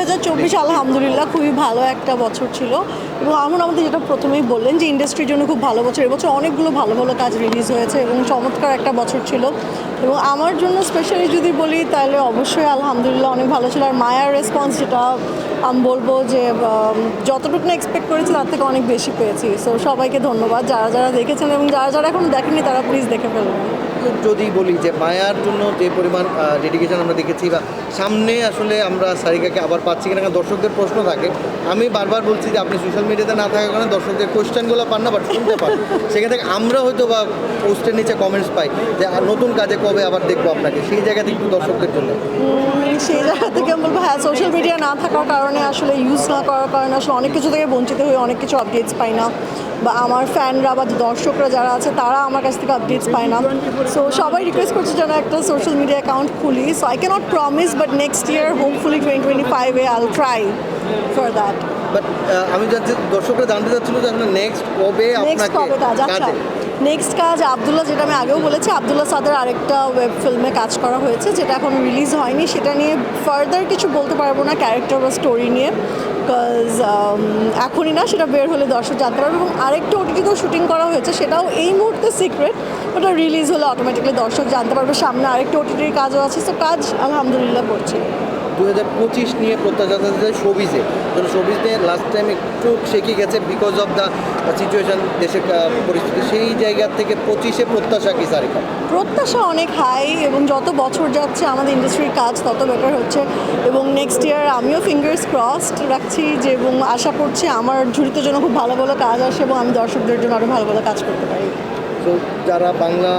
হাজার চব্বিশ আলহামদুলিল্লাহ খুবই ভালো একটা বছর ছিল। এবং আমার আমাদের যেটা প্রথমেই বললেন যে ইন্ডাস্ট্রির জন্য খুব ভালো বছর। এবছর অনেকগুলো ভালো ভালো কাজ রিলিজ হয়েছে এবং চমৎকার একটা বছর ছিল। এবং আমার জন্য স্পেশালি যদি বলি, তাহলে অবশ্যই আলহামদুলিল্লাহ অনেক ভালো ছিল। আর মায়ার রেসপন্স যেটা আমি বলব যে যতটুকু না এক্সপেক্ট করেছি, তার থেকে অনেক বেশি পেয়েছি। সো সবাইকে ধন্যবাদ। যারা যারা দেখেছেন এবং যারা যারা এখনও দেখেনি তারা প্লিজ দেখে ফেলবেন যদি বলি যে, মায়ার জন্য যে পরিমাণ ডেডিকেশন আমরা দেখেছি বা সামনে আসলে আমরা সারিকাকে আবার পাচ্ছি কিনা দর্শকদের প্রশ্ন থাকে। আমি বারবার বলছি যে, আপনি সোশ্যাল মিডিয়াতে না থাকার কারণে দর্শকদের কোয়েশ্চেনগুলো পান না বাট শুনতে পান। সেখান থেকে আমরা হয়তো বা পোস্টের নিচে কমেন্টস পাই যে নতুন কাজে কবে আবার দেখব আপনাকে? সেই জায়গা থেকে দর্শকদের জন্য। সেই জায়গা থেকে আমি বলব হ্যাঁ সোশ্যাল মিডিয়া না থাকার কারণে আসলে ইউজ না করার কারণে আসলে অনেক কিছু থেকে বঞ্চিত হয়ে অনেক কিছু আপডেটস পাই না। বা আমার ফ্যানরা বা দর্শকরা যারা আছে তারা আমার কাছ থেকে আপডেটস পায় না। সো সবাই রিকোয়েস্ট করছে যেন একটা সোশ্যাল মিডিয়া অ্যাকাউন্ট খুলি। So I can't promise but next year hopefully twenty twenty ফাইভে I'll try for that but আমি জানছি দর্শকরা জানতে চাচ্ছিল যে আসলে নেক্সট কবে আপনাকে নেক্সট কাজ আবদুল্লাহ, যেটা আমি আগেও বলেছি, আবদুল্লাহ সাদের আরেকটা ওয়েব ফিল্মে কাজ করা হয়েছে, যেটা এখন রিলিজ হয়নি। সেটা নিয়ে ফার্দার কিছু বলতে পারব না ক্যারেক্টার বা স্টোরি নিয়ে বিকজ এখনই না, সেটা বের হলে দর্শক জানতে পারবে এবং আরেকটা ওটিটিতেও শুটিং করা হয়েছে, সেটাও এই মুহূর্তে সিক্রেট ওটা রিলিজ হলে অটোমেটিকলি দর্শক জানতে পারবে। সামনে আরেকটা ওটিটির কাজও আছে তো কাজ আলহামদুলিল্লাহ করছি। দু হাজার পঁচিশ নিয়ে প্রত্যাশা আছে শোবিজে। তো শোবিজ লাস্ট টাইম একটু শেখে গেছে বিকজ অফ দ্য সিচুয়েশন দেশের পরিস্থিতি। সেই জায়গা থেকে পঁচিশে প্রত্যাশা কি, সারিকা? প্রত্যাশা অনেক হাই এবং যত বছর যাচ্ছে আমাদের ইন্ডাস্ট্রির কাজ, তত বেটার হচ্ছে। এবং নেক্সট ইয়ার আমিও ফিঙ্গার্স ক্রসড রাখছি যে, এবং আশা করছি আমার ঝুড়িতে জন্য খুব ভালো ভালো কাজ আসে এবং আমি দর্শকদের জন্য আরও ভালো ভালো কাজ করতে পারি। তো যারা বাংলা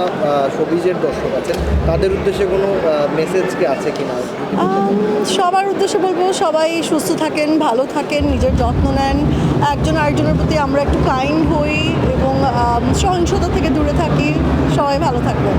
শোবিজের দর্শক আছেন, তাদের উদ্দেশ্যে কোনো মেসেজ কি আছে কি না সবার উদ্দেশ্যে বলব, সবাই সুস্থ থাকেন, ভালো থাকেন, নিজের যত্ন নেন। একজন আরেকজনের প্রতি আমরা একটু কাইন্ড হই এবং সহিংসতা থেকে দূরে থাকি। সবাই ভালো থাকবেন।